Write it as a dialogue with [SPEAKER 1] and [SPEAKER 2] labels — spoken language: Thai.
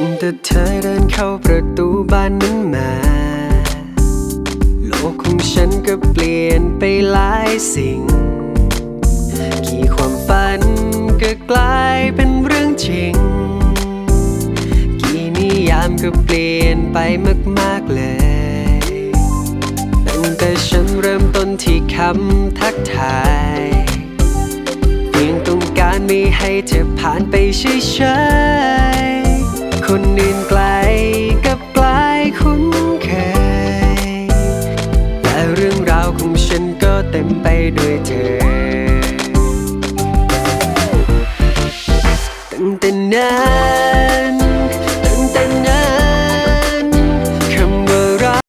[SPEAKER 1] ตั้แต่เธอเดินเข้าประตูบ้านนั้นมา โลกของฉันก็เปลี่ยนไปหลายสิ่ง กี่ความฝันก็กลายเป็นเรื่องจริง กี่นิยามก็เปลี่ยนไปมากมากเลย ตั้งแต่ฉันเริ่มต้นที่คำทักทายเพียงต้องการมีให้เธอผ่านไปเฉย คนอื่นไกลกับกลายคุ้นเคยและเรื่องราวของฉันก็เต็มไปด้วยเธอ ตั้งแต่นั้น